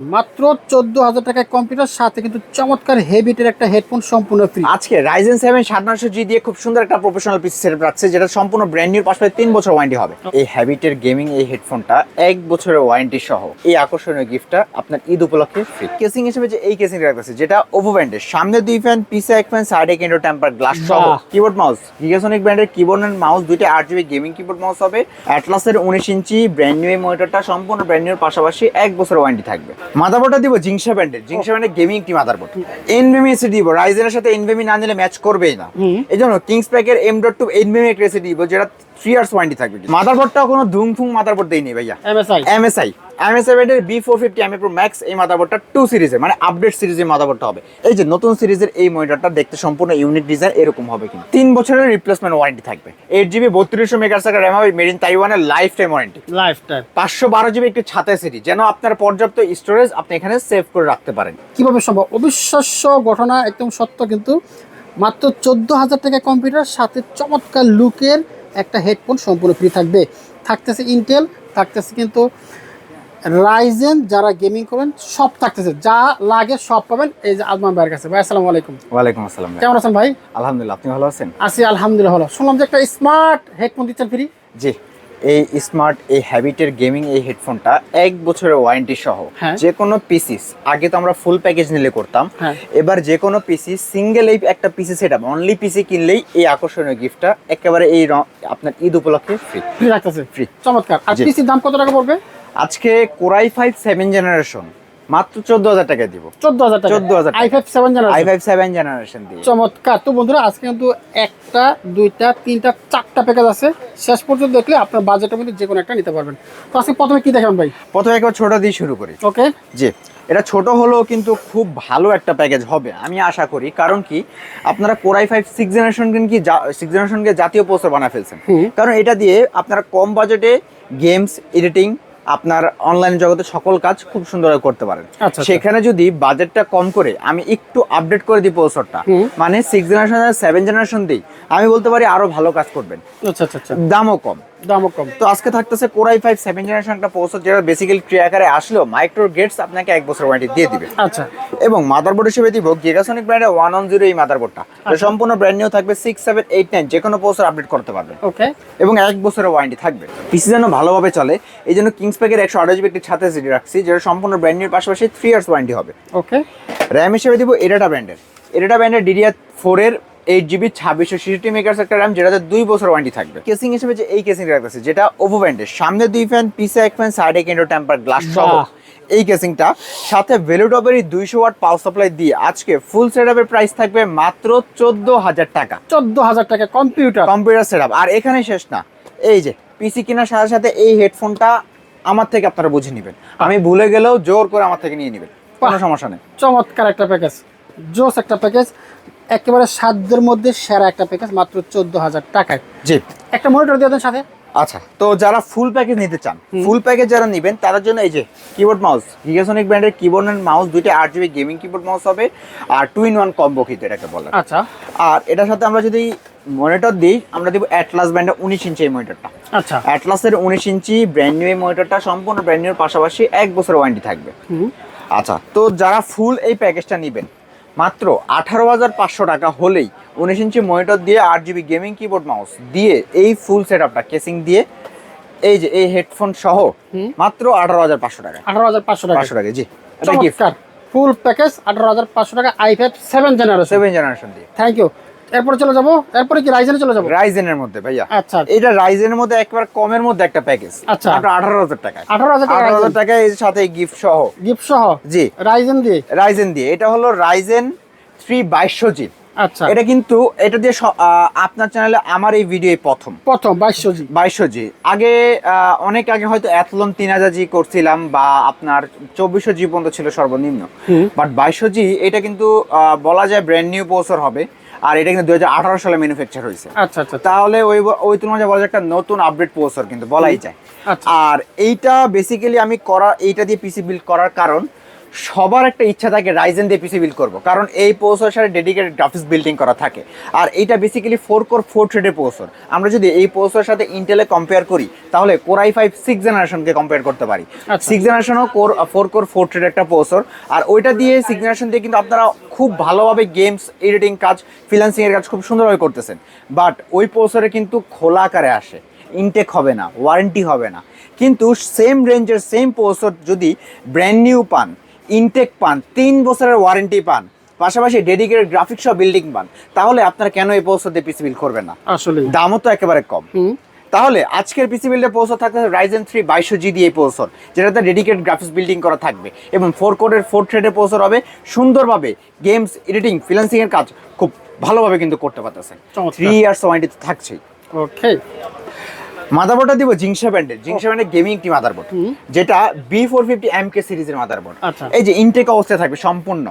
মাত্র চোদ্দ হাজার টাকায় কম্পিউটার সাথে কিন্তু চমৎকার হেভিটের একটা হেডফোন সম্পূর্ণ ফ্রি আজকে রাইজেন সেভেন সাত নশো জি দিয়ে খুব সুন্দর একটা প্রফেশনাল পিস সেট রাখছে যেটা সম্পূর্ণ ব্র্যান্ড নিউ পাশাপাশি তিন বছর ওয়ারেন্টি হবে। এই হ্যাবিটের গেমিং এই হেডফোনটা এক বছরের ওয়ারেন্টি সহ এই আকর্ষণীয় গিফটটা আপনার ঈদ উপলক্ষে ফ্রি কেসিং হিসেবে যে এই কেসিং রাখছে যেটা ওভো ব্র্যান্ডের সামনে দুই ফ্যান পিছে এক ফ্যান সাইডে কেন্দ্র টেম্পার গ্লাস সহ। কিবোর্ড মাউস গিগাসনিক ব্র্যান্ডের কিবোর্ড এন্ড মাউস দুইটা আট জিবি গেমিং কিবোর্ড মাউস হবে। অ্যাটলাসের উনিশ ইঞ্চি ব্র্যান্ড নিউ এই মনিটরটা সম্পূর্ণ ব্র্যান্ড নিউর পাশাপাশি এক বছর ওয়ারেন্টি থাকবে। মাদারবোর্ডটা দিব জিংসা ব্র্যান্ডের জিংসা ব্র্যান্ডের গেমিং একটি মাদারবোর্ড এনভিএমি এসে দিব। রাইজেনের সাথে এনভিএমি না নিলে ম্যাচ করবেই না। এই জন্য কিংস প্যাকের এম ডট টু এনভিএমি একটা এসে দিব যেটা থ্রি ইয়ার্স ওয়ারেন্টি থাকবে। মাদারবোর্ডটাও কোনো ধুমফুং মাদারবোর্ড দেয়নি ভাইয়া। MSI MSI B four fifty M pro max এই মাদারবোর্ডটা টু সিরিজের মানে আপডেট সিরিজের মাদারবোর্ডটা হবে। এই যে নতুন সিরিজের এই মনিটরটা দেখতে সম্পূর্ণ ইউনিক ডিজাইন এরকম হবে কিন্তু। তিন বছরের রিপ্লেসমেন্ট ওয়ারেন্টি থাকবে। এইট জিবি বত্রিশশো মেগাসাইকেল র্যাম হবে মেড ইন তাইওয়ানের life time warranty life time পাঁচশো বারো জিবি একটি ছাতায় সিটি যেন আপনার পর্যাপ্ত স্টোরেজ আপনি এখানে সেভ করে রাখতে পারেন। কীভাবে সম্ভব? অবিশ্বাস্য ঘটনা একদম সত্য কিন্তু। মাত্র চোদ্দ হাজার টাকা কম্পিউটার সাথে চমৎকার লুকের একটা হেডফোন সম্পূর্ণ ফ্রি থাকবে। থাকতেছে ইন্টেল থাকতেছে কিন্তু রাইজেন যারা গেমিং করবেন সব থাকতেছে। যা লাগে সব পাবেন। এই যে আজমান ভাইয়ের কাছে। ভাই আসসালামু আলাইকুম। ওয়ালাইকুম আসসালাম কেমন আছেন ভাই? আলহামদুলিল্লাহ আপনি ভালো আছেন? আছি আলহামদুলিল্লাহ ভালো। শুনলাম যে একটা স্মার্ট হেডফোন দিচ্ছেন ফ্রি। জি এই স্মার্ট এই হ্যাবিটের গেমিং এই হেডফোনটা এক বছরের ওয়ারেন্টি সহ। হ্যাঁ। যে কোনো পিসিস আগে তো আমরা ফুল প্যাকেজ নিলে করতাম। হ্যাঁ। এবার যে কোনো পিসি সিঙ্গেল এই একটা PC set up only PC কিনলেই এই আকর্ষণীয় গিফটটা একেবারে এই আপনার ঈদ উপলক্ষে ফ্রি ফ্রি রাখতেছে ফ্রি চমৎকার। আর পিসির দাম কত টাকা পড়বে? আজকে কোরাই ফাইভ সেভেন জেনারেশন মাত্র চোদ্দ হাজার টাকা দিব। চোদ্দ হাজার 14,000 টাকা। I five seven generation. I five seven generation দিয়ে। চমৎকার। তো বন্ধুরা আজকে কিন্তু একটা দুইটা তিনটা চারটা প্যাকেজ আছে। শেষ পর্যন্ত দেখলে আপনার বাজেটের মধ্যে যে কোনো একটা নিতে পারবেন। তো আজকে প্রথমে কি দেখাবেন ভাই? প্রথমে একবার ছোট দিয়ে শুরু করি। ওকে। জি। এটা ছোট হলেও কিন্তু খুব ভালো একটা প্যাকেজ হবে আমি আশা করি। কারণ কি? আপনারা core i five six generation কি সিক্স জেনারেশনকে জাতীয় পোস্টার বানা ফেলছেন। কারণ এটা দিয়ে আপনারা কম বাজেটে গেমস এডিটিং আপনার অনলাইন জগতে সকল কাজ খুব সুন্দরভাবে করতে পারেন। আচ্ছা। সেখানে যদি বাজেটটা কম করে আমি একটু আপডেট করে দিই প্রসেসরটা মানে সিক্স জেনারেশন সেভেন জেনারেশন দিই আমি বলতে পারি আরও ভালো কাজ করবেন। আচ্ছা আচ্ছা আচ্ছা। দামও কম। দামও কম। তো আজকে থাকতেছে core i five seven generation একটা প্রসেসর যেটা বেসিক্যালি ট্রি আকারে আসলেও মাইক্রো গেটস আপনাকে এক বছর ওয়ারেন্টি দিয়ে দিবে। আচ্ছা। এবং মাদারবোর্ড হিসেবে দিব গিগাসনিক ব্র্যান্ডের ওয়ান অন জিরো এই মাদারবোর্ডটা সম্পূর্ণ ব্র্যান্ড নিউ থাকবে সিক্স সেভেন এইট নাইন যে কোনো প্রসেসর আপডেট করতে পারবেন। ওকে এবং এক বছরের ওয়ারেন্টি থাকবে। পিসি যেন ভালোভাবে চলে এই জন্য কিংস প্যাকের একশো আঠাশ একটি ছাতে সিটি রাখছি যেটা সম্পূর্ণ ব্র্যান্ডের পাশাপাশি থ্রি ইয়ার্স ওয়ারেন্টি হবে। ওকে র্যাম হিসেবে দিব এডাটা ব্র্যান্ডের এডাটা ব্র্যান্ডের ডিডিআর ফোরের এইট জিবি ছাব্বিশশো ছিষট্টি মেকার্স একটা র্যাম যেটাতে দুই বছর ওয়ারেন্টি থাকবে। কেসিং হিসেবে যে এই কেসিং রাখতেছে যেটা ওভো ব্র্যান্ডের সামনে দুই ফ্যান পিছে এক ফ্যান সাইডে কেন্দ্র টেম্পার গ্লাস সহ এই কেসিংটা সাথে ভেলুটপেরই দুইশো ওয়াট পাওয়ার সাপ্লাই দিয়ে আজকে ফুল সেটআপের প্রাইস থাকবে মাত্র চোদ্দ হাজার টাকা। চোদ্দ হাজার টাকা কম্পিউটার কম্পিউটার সেটআপ আর এখানে শেষ না। এই যে পিসি কেনার সাথে সাথে এই হেডফোনটা আমার থেকে আপনারা বুঝে নেবেন। আমি ভুলে গেলেও জোর করে আমার থেকে নিয়ে নেবেন। কোনো। সমস্যা নেই। চমৎকার একটা প্যাকেজ জোস একটা প্যাকেজ একেবারে সাধ্যের মধ্যে সেরা একটা প্যাকেজ মাত্র চোদ্দ হাজার টাকায়। জি। একটা মনিটর দিয়ে দেন সাথে। আচ্ছা তো যারা ফুল প্যাকেজ নিতে চান ফুল প্যাকেজ যারা নেবেন তাদের জন্য এই যে কিবোর্ড মাউস গিগাসনিক ব্র্যান্ডের কিবোর্ড অ্যান্ড মাউস দুইটা আট জিবি গেমিং কিবোর্ড মাউস হবে আর টু ইন ওয়ান কম্বো কিন্তু এটাকে বলে। আচ্ছা। আর এটার সাথে আমরা যদি মনিটর দিই আমরা দিব অ্যাটলাস ব্র্যান্ডের উনিশ ইঞ্চি এই মনিটরটা। আচ্ছা। অ্যাটলাসের উনিশ ইঞ্চি ব্র্যান্ড নিউ এই মনিটরটা সম্পূর্ণ ব্র্যান্ড নিউর পাশাপাশি এক বছর ওয়ারেন্টি থাকবে। আচ্ছা তো যারা ফুল এই প্যাকেজটা নেবেন মাত্র আঠারো হাজার পাঁচশো টাকা হলেই উনিশ ইঞ্চি মনিটর দিয়ে আট জিবি গেমিং কিবোর্ড মাউস দিয়ে এই ফুল সেট আপটা কেসিং দিয়ে এই যে এই হেডফোন সহ মাত্র আঠারো হাজার পাঁচশো টাকা। আঠারো হাজার পাঁচশো টাকা। পাঁচশো টাকা জি এটা গিফট ফুল প্যাকেজ আঠারো হাজার পাঁচশো টাকা i five seven generation seven generation দিয়ে। থ্যাংক ইউ এরপরে চলে যাব? এরপরে কি রাইজেনে চলে যাব? রাইজেনের মধ্যে ভাইয়া। আচ্ছা এটা রাইজেনের মধ্যে একবার কমের মধ্যে একটা প্যাকেজ আচ্ছা। আপনার আঠারো হাজার টাকা আঠারো হাজার টাকা আঠারো হাজার টাকা এর সাথে গিফট সহ। গিফট সহ? জি। রাইজেন দিয়ে? রাইজেন দিয়ে। এটা হলো রাইজেন থ্রি বাইশশো জি আচ্ছা। এটা কিন্তু এটা দিয়ে আপনার চ্যানেলে আমার এই ভিডিও প্রথম। প্রথম বাইশশো জি বাইশশো জি আগে অনেক আগে হয়তো অ্যাথলন তিন হাজার জি করছিলাম বা আপনার চব্বিশশো জি পর্যন্ত ছিল সর্বনিম্ন। বাট বাইশশো জি এটা কিন্তু বলা যায় ব্র্যান্ড নিউ প্রসেসর হবে। আর এটা কিন্তু দুই হাজার আঠারো সালে ম্যানুফ্যাকচার হয়েছে। আচ্ছা আচ্ছা তাহলে ওই ওই তুলনায় বলা যায় একটা নতুন আপডেট প্রসেসর কিন্তু বলাই যায়। আচ্ছা। আর এইটা বেসিক্যালি আমি করা এইটা দিয়ে পিসি বিল্ড করার কারণ সবার একটা ইচ্ছা থাকে রাইজেন দিয়ে পিসি বিল্ড করব। কারণ এই প্রসেসরের সাথে ডেডিকেটেড গ্রাফিক্স বিল্ডিং করা থাকে। আর এইটা বেসিক্যালি ফোর কোর ফোর থ্রেডের প্রসেসর আমরা যদি এই প্রসেসরের সাথে ইন্টেলে কম্পেয়ার করি তাহলে কোরাই ফাইভ সিক্স জেনারেশনকে কম্পেয়ার করতে পারি। সিক্স জেনারেশনও কোর ফোর কোর ফোর থ্রেডের একটা প্রসেসর আর ওইটা দিয়ে সিক্স জেনারেশন দিয়ে কিন্তু আপনারা খুব ভালোভাবে গেমস এডিটিং কাজ ফ্রিল্যান্সিং এর কাজ খুব সুন্দরভাবে করতেছেন। বাট ওই প্রসেসরে কিন্তু খোলা আকারে আসে। ইনটেক হবে না ওয়ারেন্টি হবে না। কিন্তু সেম রেঞ্জের সেম প্রসেসর যদি ব্র্যান্ড নিউ পান ইনটেক পান তিন বছরের ওয়ারেন্টি পান পাশাপাশি ডেডিকেটেড গ্রাফিক্স সহ বিল্ডিং পান তাহলে আপনারা কেন এই দিয়ে পিসি বিল্ড করবেন না? আসলে দামও তো একেবারে কম। তাহলে আজকের পিসি বিল্ডের প্রসেসর থাকতে রাইজেন থ্রি বাইশশো জি দিয়ে প্রসেসর যেটাতে ডেডিকেটেড গ্রাফিক্স বিল্ডিং করা থাকবে। এবং ফোর কোডের ফোর থ্রেডের প্রসেসর হবে সুন্দরভাবে গেমস এডিটিং ফ্রিল্যান্সিং এর কাজ খুব ভালোভাবে কিন্তু করতে পারতেছেন। চমৎকার। থ্রি ইয়ার্স ওয়ারেন্টি তো থাকছেই। ওকে মাদারবোর্ডটা দিব জিংসা ব্র্যান্ডের জিংসা ব্র্যান্ডের গেমিং একটি মাদারবোর্ড যেটা B four fifty M K সিরিজের মাদারবোর্ড। এই যে ইনটেক অবস্থায় থাকবে সম্পূর্ণ।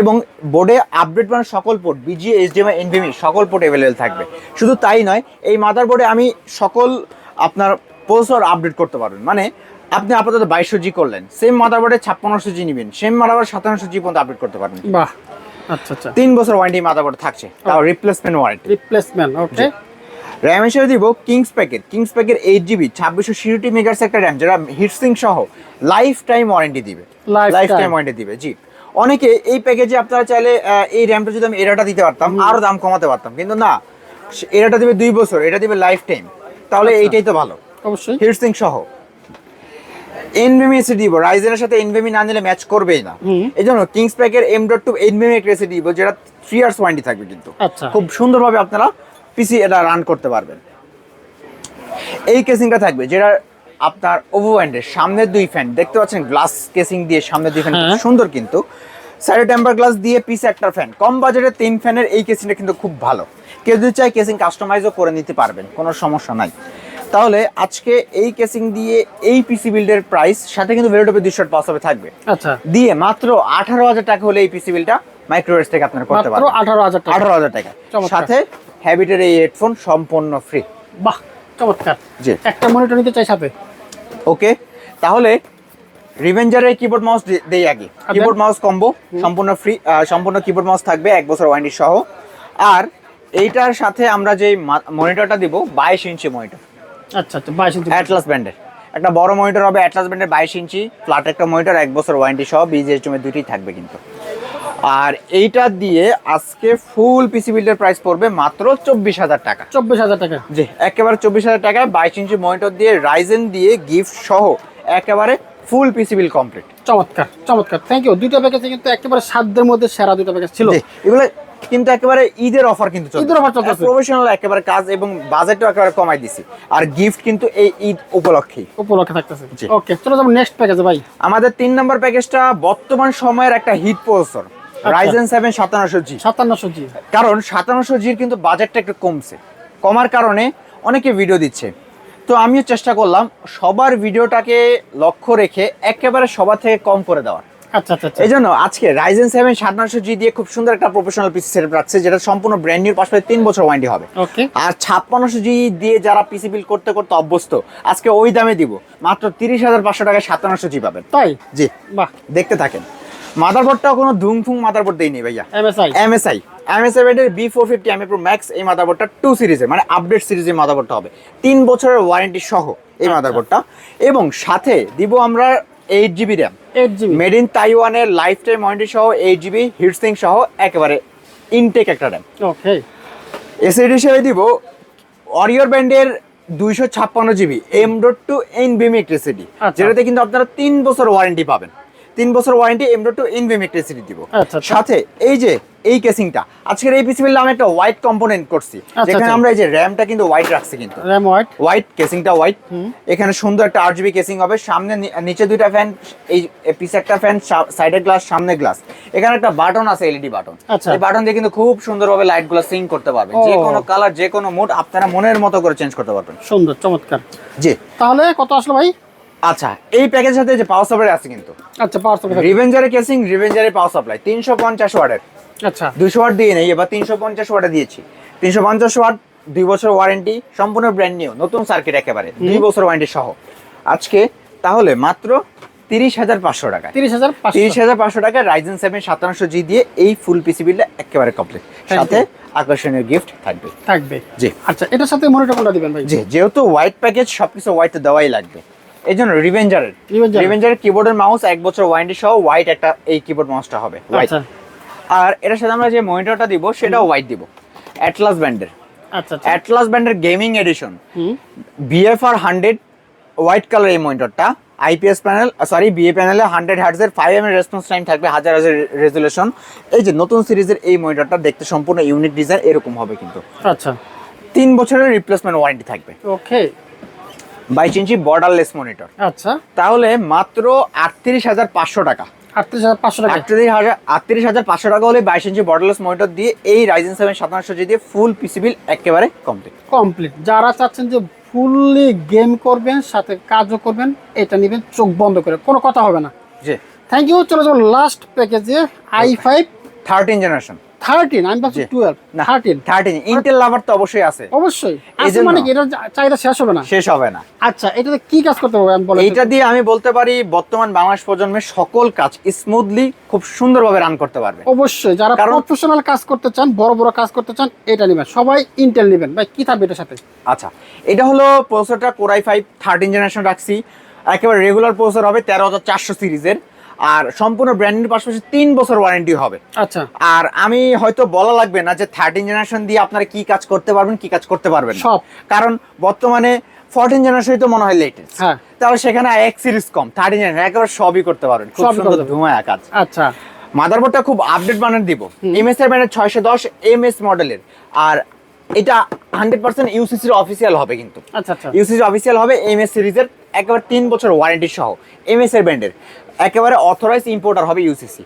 এবং বোর্ডে আপডেট মানে সকল পোর্ট বিজি এইচডিএমআই এনভিএমই সকল পোর্ট অ্যাভেলেবেল থাকবে। শুধু তাই নয় এই মাদারবোর্ডে আমি সকল আপনার প্রসেসর আপডেট করতে পারবেন মানে আপনি আপাতত বাইশশো জি করলেন। সেম মাদারবোর্ডে ছাপ্পান্নশো জি নেবেন। সেম মাদারবোর্ড সাতান্নশো জি পর্যন্ত আপডেট করতে পারবেন। বাহ। আচ্ছা আচ্ছা। তিন বছর ওয়ারেন্টি মাদারবোর্ড থাকছে। তাও replacement warranty replacement okay RAM হিসেবে দিব Kings packet Kings packet eight GB ছাব্বিশশো সিউটি মেগার্স একটা র্যাম যেটা হিটসিং সহ লাইফ টাইম ওয়ারেন্টি দিবে। লাইফ টাইম ওয়ারেন্টি দিবে জি। অনেকে এই প্যাকেজে আপনারা চাইলে এই র্যামটা যদি আমি এরাটা দিতে পারতাম আরও দাম কমাতে পারতাম। কিন্তু না এরাটা দিবে দুই বছর এটা দিবে লাইফ টাইম তাহলে আচ্ছা। এইটাই তো ভালো। অবশ্যই। হিটসিং সহ। এনভিএমি এসে দিব রাইজেনের সাথে এনভিএমি না নিলে ম্যাচ করবেই না। এই জন্য কিংস প্যাকের এম ডট টু এনভিএমি একটা এসে দিব যেটা থ্রি ইয়ার্স ওয়ারেন্টি থাকবে কিন্তু। আচ্ছা। খুব সুন্দরভাবে আপনারা পিসি এটা রান করতে পারবেন এই কেসিংটা থাকবে যেটা আপনার ওভারওয়ান্ডের সামনের দুই ফ্যান দেখতে পাচ্ছেন গ্লাস কেসিং দিয়ে সামনের দুই ফ্যান। সুন্দর কিন্তু। সাইডে টেম্পার গ্লাস দিয়ে পিস একটা ফ্যান কম বাজেটে তিন ফ্যানের এই কেসিংটা কিন্তু খুব ভালো। কেউ যদি চায় কেসিং কাস্টমাইজও করে নিতে পারবেন কোনো সমস্যা নাই। তাহলে আজকে এই কেসিং দিয়ে এই পিসি বিল্ডের প্রাইস সাথে কিন্তু ভেরিটোপে দুশো পাঁচ হবে থাকবে। আচ্ছা। দিয়ে মাত্র আঠারো হাজার টাকা হলে এই পিসি বিলটা মাইক্রোওয়েভ থেকে আপনারা করতে পারবেন। আঠারো হাজার টাকা। আঠারো হাজার টাকা। সাথে হ্যাবিটের এই হেডফোন সম্পূর্ণ ফ্রি বাহ চমৎকার। জি। একটা মনিটর নিতে চাই সাথে। ওকে তাহলে রিভেঞ্জারের কিবোর্ড মাউস দেই আগে। কিবোর্ড মাউস কম্বো সম্পূর্ণ ফ্রি সম্পূর্ণ কিবোর্ড মাউস থাকবে এক বছর ওয়ারেন্টি সহ। আর এইটার সাথে আমরা যে মনিটরটা দিব বাইশ ইঞ্চি মনিটর আচ্ছা আচ্ছা বাইশ ইঞ্চি অ্যাটলাস ব্র্যান্ডের একটা বড় মনিটর হবে অ্যাটলাস ব্র্যান্ডের বাইশ ইঞ্চি ফ্ল্যাট একটা মনিটর এক বছর ওয়ারেন্টি সহ বিজিএসটিএমের দুইটাই থাকবে কিন্তু। আর এইটা দিয়ে আজকে ফুল পিসি বিল্ডের প্রাইস পড়বে মাত্র চব্বিশ হাজার টাকা। চব্বিশ হাজার টাকা। জি একেবারে চব্বিশ হাজার টাকায় বাইশ ইঞ্চি মনিটর দিয়ে রাইজেন দিয়ে গিফট সহ একেবারে ফুল পিসি বিল কমপ্লিট চমৎকার চমৎকার। থ্যাংক ইউ দুইটা প্যাকেজ কিন্তু একেবারে সাধ্যের মধ্যে সেরা দুইটা প্যাকেজ ছিল। এগুলো কিন্তু একেবারে ঈদের অফার কিন্তু ঈদের offer চলতেছে। প্রফেশনাল একেবারে কাজ এবং বাজেটও একেবারে কমাই দিছি। আর গিফট কিন্তু এই ঈদ উপলক্ষে উপলক্ষে থাকতেছে। ওকে চলো যাব নেক্সট প্যাকেজে ভাই। আমাদের তিন নম্বর প্যাকেজটা বর্তমান সময়ের একটা হিট প্রসেসর রাইজেন সেভেন সাতান্নশো জি সাতান্নশো জি কারণ সাতান্নশো জির কিন্তু বাজেটটা একটু কমছে। কমার কারণে অনেকে ভিডিও দিচ্ছে। তো আমিও চেষ্টা করলাম সবার ভিডিওটাকে লক্ষ্য রেখে একেবারে সবার থেকে কম করে দেওয়ার। আচ্ছা আচ্ছা আচ্ছা। এই জন্য আজকে রাইজেন সেভেন সাতান্নশো জি দিয়ে খুব সুন্দর একটা প্রফেশনাল পিসি সেট রাখছে যেটা সম্পূর্ণ ব্র্যান্ড নিউর পাশাপাশি তিন বছর ওয়ারেন্টি হবে। ওকে আর ছাপ্পান্নশো জি দিয়ে যারা পিসি বিল করতে করতে অভ্যস্ত আজকে ওই দামে দিব। মাত্র তিরিশ হাজার পাঁচশো টাকায় সাতান্নশো জি পাবেন। তাই? জি। বাহ। দেখতে থাকেন। মাদারবোর্ডটাও কোনো ধুমফুং মাদারবোর্ড দেয়নি ভাইয়া। এমএসআই এমএসআই এমএসআই ব্র্যান্ডের B four fifty M pro max এই মাদারবোর্ডটা টু সিরিজের মানে আপডেট সিরিজের মাদারবোর্ডটা হবে। তিন বছরের ওয়ারেন্টি সহ এই আচ্ছা। মাদারবোর্ডটা এবং সাথে দিব আমরা eight GB RAM made in তাইওয়ানের লাইফ টাইম ওয়ারেন্টি সহ এইট জিবি হিটসিং সহ একেবারে ইনটেক একটা র্যাম ওকে এসএডি হিসেবে দিব অরিয়র ব্র্যান্ডের দুইশো ছাপ্পান্ন জিবি এম ডট টু এন বিএম ইলেকট্রিসিটি আচ্ছা। যেটাতে কিন্তু আপনারা তিন বছর ওয়ারেন্টি পাবেন। তিন বছর warranty M two N electricity দিব। আচ্ছা, আচ্ছা। সাথে এই যে এই কেসিংটা আজকের এই পিসি আমি একটা হোয়াইট কম্পোনেন্ট করছি আচ্ছা, যেখানে। আমরা এই যে র্যামটা কিন্তু হোয়াইট রাখছি কিন্তু। র্যাম হোয়াইট হোয়াইট কেসিংটা হোয়াইট এখানে সুন্দর একটা আট জিবি কেসিং হবে সামনে নিচে দুইটা ফ্যান এই পিছে একটা ফ্যান সাইডের গ্লাস সামনে গ্লাস এখানে একটা বাটন আছে এলইডি বাটন আচ্ছা। এই বাটন দিয়ে কিন্তু খুব সুন্দরভাবে লাইটগুলো সিং করতে পারবেন। ও। যে কোনো কালার যে কোনো মুড আপনারা মনের মতো করে চেঞ্জ করতে পারবেন। সুন্দর চমৎকার। জি। তাহলে কত আসলো ভাই? আচ্ছা এই প্যাকেজের সাথে যে পাওয়ার সাপ্লাই আছে কিন্তু। আচ্ছা পাওয়ার সাপ্লাই রিভেঞ্জারের কেসিং রিভেঞ্জারের পাওয়ার সাপ্লাই তিনশো পঞ্চাশ ওয়াটের। আচ্ছা। দুইশো ওয়াট দিয়ে নেই এবার তিনশো পঞ্চাশ ওয়াটে দিয়েছি। তিনশো পঞ্চাশ ওয়াট দুই বছর ওয়ারেন্টি সম্পূর্ণ ব্র্যান্ড নিউ নতুন সার্কিট একেবারে দুই বছর ওয়ারেন্টি সহ। আজকে তাহলে মাত্র তিরিশ হাজার পাঁচশো টাকা তিরিশ হাজার তিরিশ হাজার পাঁচশো টাকা রাইজেন সেভেন সাতান্নশো জি দিয়ে এই ফুল পিসি বিলটা একেবারে কমপ্লিট সাথে আকর্ষণীয় গিফট থাকবে। থাকবে। জি। আচ্ছা এটার সাথে মনিটর কোনটা দিবেন ভাই? জি যেহেতু হোয়াইট প্যাকেজ সবকিছু হোয়াইট দেওয়াই লাগবে। এই জন্য রিভেঞ্জারের রিভেঞ্জারের কিবোর্ডের মাউস এক বছর ওয়ারেন্টি সহ হোয়াইট একটা এই কিবোর্ড মাউসটা হবে হোয়াইট আচ্ছা। আর এটার সাথে আমরা যে মনিটরটা দিব সেটাও হোয়াইট দিব। অ্যাটলাস ব্যান্ডের আচ্ছা আচ্ছা। অ্যাটলাস ব্যান্ডের gaming edition BFR hundred white colour এই মনিটরটা আইপিএস প্যানেল সরি বিএ প্যানেলে হান্ড্রেড হার্টজের ফাইভ এম রেসপন্স টাইম থাকবে হাজার হাজার রেজুলেশন এই যে নতুন সিরিজের এই মনিটরটা দেখতে সম্পূর্ণ ইউনিক ডিজাইন এরকম হবে কিন্তু। আচ্ছা। তিন বছরের রিপ্লেসমেন্ট ওয়ারেন্টি থাকবে। ওকে বাইশ ইঞ্চি বর্ডারলেস মনিটর আচ্ছা। তাহলে মাত্র আটত্রিশ হাজার পাঁচশো টাকা। আটত্রিশ হাজার পাঁচশো টাকা। আটত্রিশ হাজার আটত্রিশ হাজার পাঁচশো টাকা হলে বাইশ ইঞ্চি বর্ডারলেস মনিটর দিয়ে এই রাইজেন সেভেন জি দিয়ে ফুল পিসি বিল একেবারে কমপ্লিট কমপ্লিট যারা চাচ্ছেন যে ফুললি গেম করবেন সাথে কাজও করবেন এটা নেবেন চোখ বন্ধ করে। কোনো কথা হবে না। জি। থ্যাংক ইউ চলো চলো লাস্ট প্যাকেজে i five thirteen generation thirteen আমি ভাবছি জি। টুয়েলভ না থার্টিন থার্টিন ইন্টেল লাভার তো অবশ্যই আছে। অবশ্যই। আছে মানে এটা চাহিদা শেষ হবে না? শেষ হবে না। আচ্ছা এটাতে কি কাজ করতে হবে আমি বলে এইটা দিয়ে আমি বলতে পারি বর্তমান বাংলাদেশ প্রজন্মের সকল কাজ স্মুথলি খুব সুন্দরভাবে রান করতে পারবে। অবশ্যই যারা প্রফেশনাল কাজ করতে চান বড় বড় কাজ করতে চান এটা নেবেন। সবাই ইন্টেল নেবেন। ভাই কি থাকবে এটার সাথে? আচ্ছা এটা হলো প্রসেসরটা core i five thirteen generation রাখছি। একেবারে রেগুলার প্রসেসর হবে তেরো হাজার চারশো সিরিজের। আর সম্পূর্ণ ব্র্যান্ডের পাশাপাশি তিন বছর ওয়ারেন্টি হবে। আচ্ছা। আর আমি হয়তো বলা লাগবে না যে থার্টিন জেনারেশন দিয়ে আপনারা কি কাজ করতে পারবেন কি কাজ করতে পারবেন সব। কারণ বর্তমানে ফোরটিন জেনারেশনই তো মনে হয় লেটেস্ট হ্যাঁ। তাহলে সেখানে এক সিরিজ কম। থার্টিন জেনারেশন একেবারে সবই করতে পারবেন। খুব সুন্দর ধুমায়া কাজ আচ্ছা। মাদারবোর্ডটা খুব আপডেট বানার দিব। এমএস এর ব্যান্ডের ছয়শো দশ এম এস মডেলের আর এটা হান্ড্রেড পার্সেন্ট ইউসিসির অফিসিয়াল হবে কিন্তু। আচ্ছা আচ্ছা। ইউসিসি অফিসিয়াল হবে এম এস সিরিজের একেবারে তিন বছর ওয়ারেন্টি সহ। এম এস এর ব্র্যান্ডের একেবারে অথরাইজ ইম্পোর্টার হবে ইউসিসি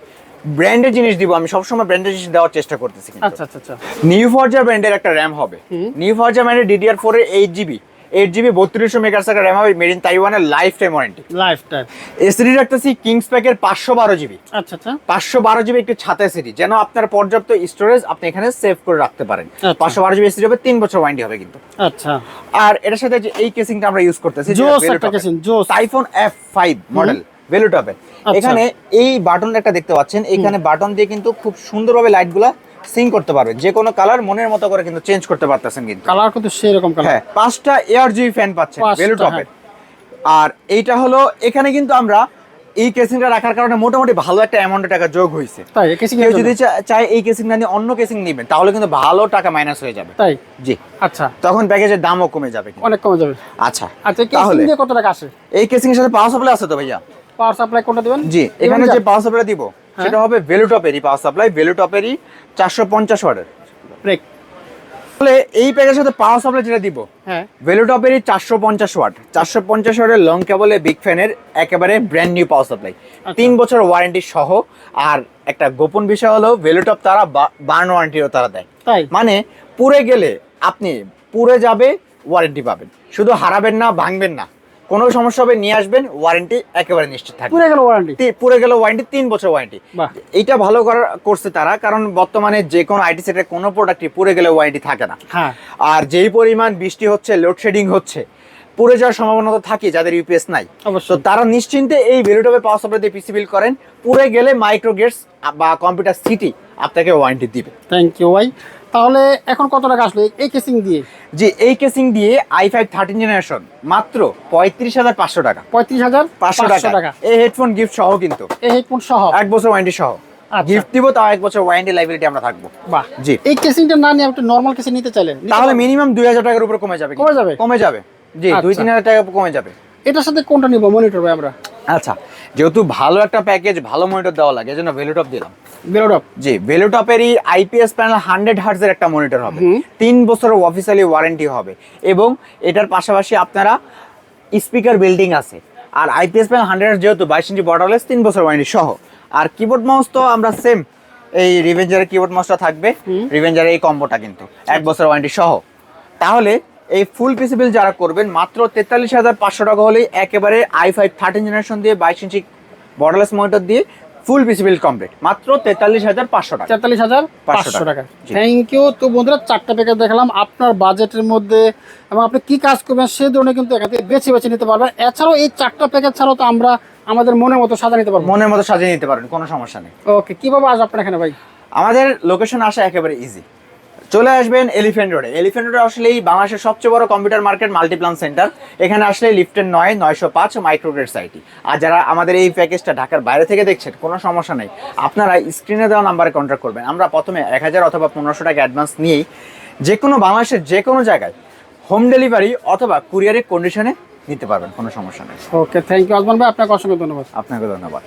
ব্র্যান্ডের জিনিস দিব আমি সবসময় ব্র্যান্ডের জিনিস দেওয়ার চেষ্টা করতেছি আচ্ছা আচ্ছা আচ্ছা। নিউ ফর্জার ব্র্যান্ডের একটা র্যাম হবে। নিউ ফর্জার ব্র্যান্ডের ডিডিআর ফোর এর এইট জিবি এইট জিবি বত্রিশশো মেগার একটা র্যাম হবে মেড ইন তাইওয়ানের life time warranty life time এসিডি রাখতেছি কিংস প্যাকের পাঁচশো বারো জিবি আচ্ছা আচ্ছা। পাঁচশো বারো জিবি একটি ছাতা এসিডি যেন আপনার পর্যাপ্ত স্টোরেজ আপনি এখানে সেভ করে রাখতে পারেন। আচ্ছা। পাঁচশো বারো জিবি এসিডি হবে তিন বছর ওয়ারেন্টি হবে কিন্তু। আচ্ছা। আর এটার সাথে যে এই কেসিংটা আমরা ইউজ করতেছি জোস একটা casing, জোস। আইফোন এফ ফাইভ মডেল ভেলুটপের আচ্ছা। এখানে এই বাটন একটা দেখতে পাচ্ছেন। এখানে বাটন দিয়ে কিন্তু খুব সুন্দরভাবে লাইটগুলা সিং করতে পারবে যে কোনো কালার মনের মতো করে কিন্তু চেঞ্জ করতে পারতেছেন কিন্তু। কালার কিন্তু সেরকম কালার। হ্যাঁ পাঁচটা এয়ার জিবি ফ্যান পাচ্ছেন পাঁচটা, ভেলুটপের আর এইটা হলো এখানে কিন্তু আমরা এই কেসিংটা রাখার কারণে মোটামুটি ভালো একটা অ্যামাউন্টের টাকা যোগ হয়েছে তাই কেসিং কেউ যদি চায় এই কেসিং না নিয়ে অন্য কেসিং নেবেন তাহলে কিন্তু ভালো টাকা মাইনাস হয়ে যাবে। তাই? জি। আচ্ছা। তখন প্যাকেজের দামও কমে যাবে অনেক কমে যাবে। আচ্ছা আচ্ছা কেসিং দিয়ে কত টাকা আসে? এই কেসিং এর সাথে পাওয়ার সাপ্লাই আছে তো ভাইয়া? পাওয়ার সাপ্লাই কোনটা দিবেন? জি এখানে যে পাওয়ার সাপ্লাই দিব হ্যাঁ। সেটা হবে ভেলুটপেরই পাওয়ার সাপ্লাই ভেলুটপেরই চারশো পঞ্চাশ ওয়াটের ব্রেক তাহলে এই প্যাকের সাথে পাওয়ার সাপ্লাই যেটা দিব হ্যাঁ। ভেলুটপেরই চারশো পঞ্চাশ ওয়াট চারশো পঞ্চাশ ওয়াটের লং কেবলে বিগ ফ্যানের একেবারে ব্র্যান্ড নিউ পাওয়ার সাপ্লাই তিন বছর ওয়ারেন্টি সহ আর একটা গোপন বিষয় হলো ভেলুটপ তারা বার্ন ওয়ারেন্টিও তারা দেয়। তাই? মানে পুড়ে গেলে আপনি পুড়ে যাবে ওয়ারেন্টি পাবেন। শুধু হারাবেন না ভাঙবেন না। কোনো সমস্যা হবে নিয়ে আসবেন ওয়ারেন্টি একেবারে নিশ্চিত থাকবে। পুরো গেল ওয়ারেন্টি পুড়ে গেল ওয়ারেন্টি তিন বছর ওয়ারেন্টি। এইটা ভালো করার করছে তারা কারণ বর্তমানে যে কোনো আইটি সেটের কোনো প্রোডাক্টই পুড়ে গেলে ওয়ারেন্টি থাকে না। হ্যাঁ। আর যেই পরিমাণ বৃষ্টি হচ্ছে লোডশেডিং হচ্ছে পুড়ে যাওয়ার সম্ভাবনা তো থাকে যাদের ইউপিএস নাই। তো তারা নিশ্চিন্তে এই ভ্যালুটপে পাওয়ার সাপ্লাই দিয়ে পিসি বিল করেন পুড়ে গেলে মাইক্রো গেটস বা কম্পিউটার সিটি আপনাকে ওয়ারেন্টি দিবে। থ্যাংক ইউ ভাই। তাহলে এখন কত টাকা আসলো? এই কেসিং দিয়ে? যে এই কেসিং দিয়ে আই ফাইভ থার্টিন জেনারেশন মাত্র পঁয়ত্রিশ হাজার পাঁচশো টাকা। পঁয়ত্রিশ হাজার পাঁচশো টাকা। এই হেডফোন গিফট সহ কিন্তু। এই হেডফোন সহ? এক বছর ওয়ারেন্টি সহ। আচ্ছা। গিফট দিব তাও এক বছর ওয়ারেন্টি লাইবিলিটি আমরা থাকব। বাহ। জি। এই কেসিংটা না নিয়ে একটা নর্মাল কেসিং নিতে চাইলেন? তাহলে মিনিমাম দুই হাজার টাকার উপরে কমে যাবে কমে যাবে? কমে যাবে। জি দুই আচ্ছা। তিন হাজার টাকা কমে যাবে। এটার সাথে কোনটা নিব? মনিটর ভাই আমরা। আচ্ছা। যেহেতু ভালো একটা প্যাকেজ ভালো মনিটর দেওয়া লাগে এজন্য ভেলুটপ দিলাম। বেরোডপ জি ভেলুটপেরই আইপিএস প্যানেল হান্ড্রেড হার্টজের একটা মনিটর হবে। তিন বছরের অফিসিয়ালি ওয়ারেন্টি হবে। এবং এটার পাশাপাশি আপনারা স্পিকার বিল্ডিং আছে। আর আইপিএস প্যানেল হান্ড্রেড যেহেতু বাইশ ইঞ্চি বর্ডারলেস তিন বছর ওয়ারেন্টি সহ। আর কিবোর্ড মাউস তো আমরা সেম এই রিভেঞ্জারের কিবোর্ড মাউসটা থাকবে। রিভেঞ্জারের এই কম্বোটা কিন্তু এক বছর ওয়ারেন্টি সহ। তাহলে এই ফুল পিসি বিল যারা করবেন মাত্র তেতাল্লিশ হাজার পাঁচশো টাকা হলেই একেবারে আই ফাইভ থার্টিন জেনারেশন দিয়ে বাইশ ইঞ্চি বর্ডারলেস মনিটর দিয়ে ফুল পিসি বিল কমপ্লিট মাত্র তেতাল্লিশ হাজার পাঁচশো টাকা। তেতাল্লিশ হাজার পাঁচশো টাকা। থ্যাংক ইউ তো বন্ধুরা চারটা প্যাকেজ দেখালাম। আপনার বাজেটের মধ্যে এবং আপনি কি কাজ করবেন সেই ধরনের কিন্তু এখান থেকে বেছে বেছে নিতে পারবেন। এছাড়াও এই চারটা প্যাকেজ ছাড়াও তো আমরা আমাদের মনের মতো সাজা নিতে পারব। মনের মতো সাজিয়ে নিতে পারেন কোনো সমস্যা নেই। ওকে কীভাবে আসব আপনার এখানে ভাই? আমাদের লোকেশন আসা একেবারে ইজি চলে আসবেন এলিফ্যান্ট রোডে এলিফেন্ট রোডে আসলেই বাংলাদেশের সবচেয়ে বড় কম্পিউটার মার্কেট মাল্টিপ্লান সেন্টার এখানে আসলে লিফটের নয় নয়শো পাঁচ মাইক্রোগ্রেড সাইটি আর যারা আমাদের এই প্যাকেজটা ঢাকার বাইরে থেকে দেখছেন কোনো সমস্যা নেই। আপনারা স্ক্রিনে দেওয়া নাম্বারে কন্ট্যাক্ট করবেন। আমরা প্রথমে এক হাজার অথবা পনেরোশো টাকা অ্যাডভান্স নিয়েই যে কোনো বাংলাদেশের যে কোনো জায়গায় হোম ডেলিভারি অথবা কুরিয়ারের কন্ডিশনে নিতে পারবেন কোনো সমস্যা নেই। ওকে থ্যাংক ইউ আসমান ভাই আপনাকে অসংখ্য ধন্যবাদ। আপনাকে ধন্যবাদ।